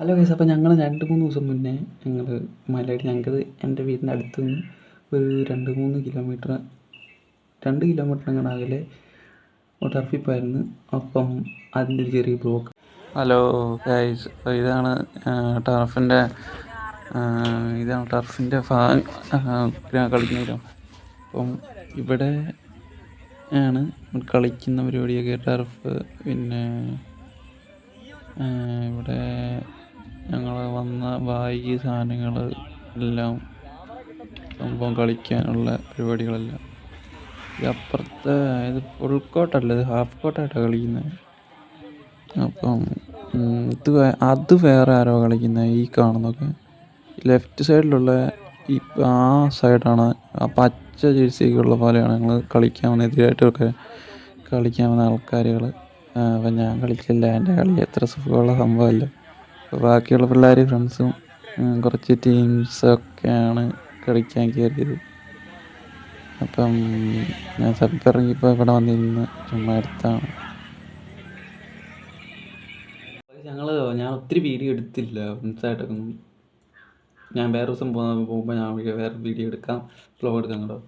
Hello guys അപ്പോൾ ഞങ്ങൾ രണ്ട് മൂന്ന് ദിവസം മുന്നേ ഞങ്ങൾ മലയാളി ഞങ്ങൾക്ക് എന്റെ വീടിന്റെ അടുത്ത് നിന്ന് ഒരു രണ്ട് മൂന്ന് കിലോമീറ്റർ രണ്ട് കിലോമീറ്റർ ഞങ്ങളുടെ അകലെ ടർഫി പോയിരുന്നു അപ്പം അതിന്റെ ഒരു ചെറിയ ബ്ലോക്ക് ഹലോ ഗൈസ് ഇതാണ് ടർഫിന്റെ ഇതാണ് ടർഫിന്റെ ഭാഗം കളിക്കുന്ന അപ്പം ഇവിടെ ആണ് കളിക്കുന്ന പരിപാടിയൊക്കെ ടർഫ് പിന്നെ ഇവിടെ ഞങ്ങൾ വന്ന ബാഗ് സാധനങ്ങൾ എല്ലാം സംഭവം കളിക്കാനുള്ള പരിപാടികളെല്ലാം. ഈ അപ്പുറത്തെ ഇത് ഫുൾ കോട്ടല്ല ഇത് ഹാഫ് കോട്ടായിട്ടാണ് കളിക്കുന്നത് അപ്പം ഇത് അത് വേറെ ആരോ കളിക്കുന്നത് ഈ കാണുന്നൊക്കെ ലെഫ്റ്റ് സൈഡിലുള്ള ഈ ആ സൈഡാണ് ആ പച്ച ജേഴ്സിയൊക്കെയുള്ള പോലെയാണ് ഞങ്ങൾ കളിക്കാൻ വന്ന എതിരായിട്ടൊക്കെ കളിക്കാൻ വന്ന ആൾക്കാരുകൾ അപ്പം ഞാൻ കളിച്ചില്ല എന്റെ കളി അത്ര സുഖമുള്ള സംഭവമല്ല. ബാക്കിയുള്ള പിള്ളേർ ഫ്രണ്ട്സും കുറച്ച് ടീംസൊക്കെയാണ് കളിക്കാൻ കയറിയത്. അപ്പം ഞാൻ സബ് ഇറങ്ങിയപ്പോൾ ഇവിടെ വന്നിരുന്ന് ചുമ്മാ എടുത്താണ്. ഞങ്ങൾ ഞാൻ ഒത്തിരി വീഡിയോ എടുത്തില്ല ഫ്രണ്ട്സായിട്ടൊക്കെ ഞാൻ വേറെ ദിവസം പോകുമ്പോൾ ഞാൻ വേറെ വീഡിയോ എടുക്കാം ഫ്ലോ എടുക്കാം കേട്ടോ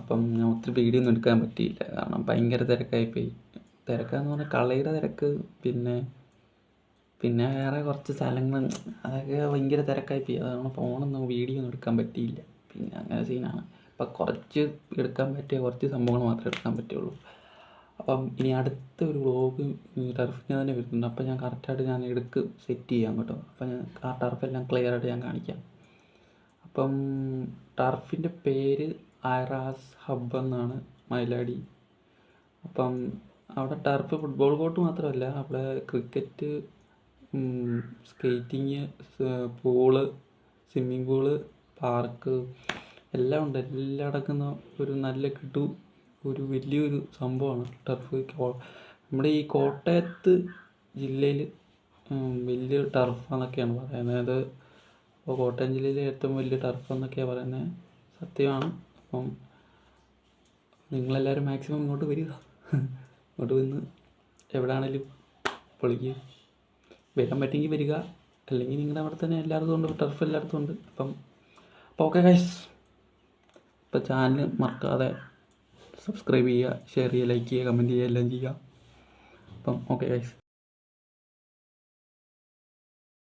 അപ്പം ഞാൻ ഒത്തിരി വീഡിയോ ഒന്നും എടുക്കാൻ പറ്റിയില്ല. കാരണം ഭയങ്കര തിരക്കായിപ്പോയി. തിരക്കാന്ന് പറഞ്ഞാൽ കളിയുടെ തിരക്ക് പിന്നെ പിന്നെ വേറെ കുറച്ച് സ്ഥലങ്ങൾ അതൊക്കെ ഭയങ്കര തിരക്കായിപ്പോയി അതാണ് ഫോണൊന്നും വീഡിയോ ഒന്നും എടുക്കാൻ പറ്റിയില്ല. പിന്നെ അങ്ങനെ സീനാണ്. അപ്പം കുറച്ച് എടുക്കാൻ പറ്റിയ കുറച്ച് സംഭവങ്ങൾ മാത്രമേ എടുക്കാൻ പറ്റുള്ളൂ. അപ്പം ഇനി അടുത്ത ഒരു വ്ളോഗ് ടർഫിന് തന്നെ വരുന്നുണ്ട്. അപ്പം ഞാൻ കറക്റ്റായിട്ട് ഞാൻ എടുക്ക് സെറ്റ് ചെയ്യാം കേട്ടോ. അപ്പം ഞാൻ ആ ടർഫെല്ലാം ക്ലിയർ ആയിട്ട് ഞാൻ കാണിക്കാം. അപ്പം ടർഫിന്റെ പേര് ഐറാസ് ഹബ്ബ് എന്നാണ് മൈലാടി അപ്പം അവിടെ ടർഫ് ഫുട്ബോൾ കോർട്ട് മാത്രമല്ല അവിടെ cricket skating pool swimming pool park എല്ലാം ഉണ്ട്. എല്ലാം അടക്കുന്ന ഒരു നല്ല കിടു ഒരു വലിയൊരു സംഭവമാണ് ടർഫ് നമ്മുടെ ഈ കോട്ടയത്ത് ജില്ലയിൽ വലിയ ടർഫ് എന്നൊക്കെയാണ് പറയുന്നത്. അപ്പോൾ കോട്ടയം ജില്ലയിലെ ഏറ്റവും വലിയ ടർഫ് എന്നൊക്കെയാണ് പറയുന്നത്. സത്യമാണ്. അപ്പം നിങ്ങളെല്ലാവരും മാക്സിമം ഇങ്ങോട്ട് വരിക. ഇങ്ങോട്ട് വന്ന് എവിടെയാണെങ്കിലും പൊളിക്കുക വരാൻ പറ്റുമെങ്കിൽ വരിക. അല്ലെങ്കിൽ നിങ്ങളുടെ അവിടെ തന്നെ എല്ലായിടത്തും ഉണ്ട് ടർഫ് എല്ലായിടത്തും ഉണ്ട്. അപ്പം അപ്പോൾ ഓക്കെ ഗൈസ് ഇപ്പോൾ ചാനൽ മറക്കാതെ സബ്സ്ക്രൈബ് ചെയ്യുക ഷെയർ ചെയ്യുക ലൈക്ക് ചെയ്യുക കമന്റ് ചെയ്യുക എല്ലാം ചെയ്യുക. അപ്പം ഓക്കെ ഗൈസ്